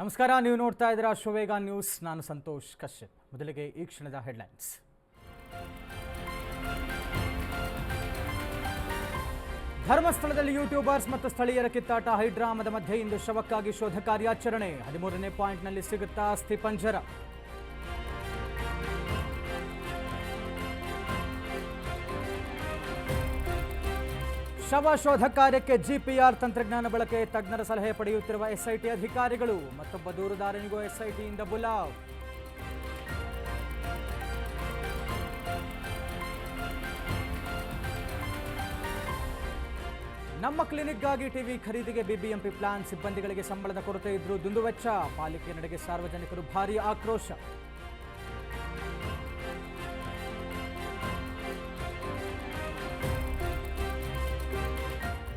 ನಮಸ್ಕಾರ, ನೀವು ನೋಡ್ತಾ ಇದ್ದೀರಾ ಶೋವೇಗ ನ್ಯೂಸ್. ನಾನು ಸಂತೋಷ್ ಕಶ್ಯಪ್. ಮೊದಲಿಗೆ ಈ ಕ್ಷಣದ ಹೆಡ್ಲೈನ್ಸ್. ಧರ್ಮಸ್ಥಳದಲ್ಲಿ ಯೂಟ್ಯೂಬರ್ಸ್ ಮತ್ತು ಸ್ಥಳೀಯರ ಕಿತ್ತಾಟ. ಹೈಡ್ರಾಮದ ಮಧ್ಯೆ ಇಂದು ಶವಕ್ಕಾಗಿ ಶೋಧ ಕಾರ್ಯಾಚರಣೆ. ಹದಿಮೂರನೇ ಪಾಯಿಂಟ್ನಲ್ಲಿ ಸಿಗುತ್ತಾ ಅಸ್ಥಿಪಂಜರ ಶವ ಶೋಧ ಕಾರ್ಯಕ್ಕೆ ಜಿಪಿಆರ್ ತಂತ್ರಜ್ಞಾನ ಬಳಕೆ ತಜ್ಞರ ಸಲಹೆ ಪಡೆಯುತ್ತಿರುವ ಎಸ್ಐಟಿ ಅಧಿಕಾರಿಗಳು. ಮತ್ತೊಬ್ಬ ದೂರುದಾರನಿಗೂ ಎಸ್ಐಟಿಯಿಂದ ಬುಲಾವ್. ನಮ್ಮ ಕ್ಲಿನಿಕ್ಗಾಗಿ ಟಿವಿ ಖರೀದಿಗೆ ಬಿಬಿಎಂಪಿ ಪ್ಲಾನ್ ಸಿಬ್ಬಂದಿಗಳಿಗೆ ಸಂಬಳದ ಕೊರತೆ ಇದ್ರೂ ದುಂದುವೆಚ್ಚ. ಪಾಲಿಕೆ ನಡೆಗೆ ಸಾರ್ವಜನಿಕರು ಭಾರೀ ಆಕ್ರೋಶ.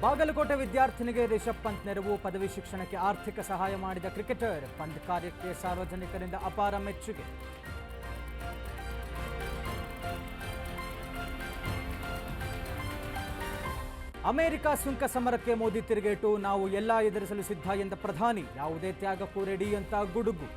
ಬಾಗಲಕೋಟೆ ವಿದ್ಯಾರ್ಥಿನಿಗೆ ರಿಷಬ್ ಪಂತ್ ನೆರವು, ಪದವಿ ಶಿಕ್ಷಣಕ್ಕೆ ಆರ್ಥಿಕ ಸಹಾಯ ಮಾಡಿದ ಕ್ರಿಕೆಟರ್. ಪಂತ್ ಕಾರ್ಯಕ್ಕೆ ಸಾರ್ವಜನಿಕರಿಂದ ಅಪಾರ ಮೆಚ್ಚುಗೆ. ಅಮೆರಿಕ ಸುಂಕ ಸಮರಕ್ಕೆ ಮೋದಿ ತಿರುಗೇಟು, ನಾವು ಎಲ್ಲ ಎದುರಿಸಲು ಸಿದ್ಧ ಎಂದ ಪ್ರಧಾನಿ. ಯಾವುದೇ ತ್ಯಾಗಕ್ಕೂ ರೆಡಿ ಅಂತ ಗುಡುಗು.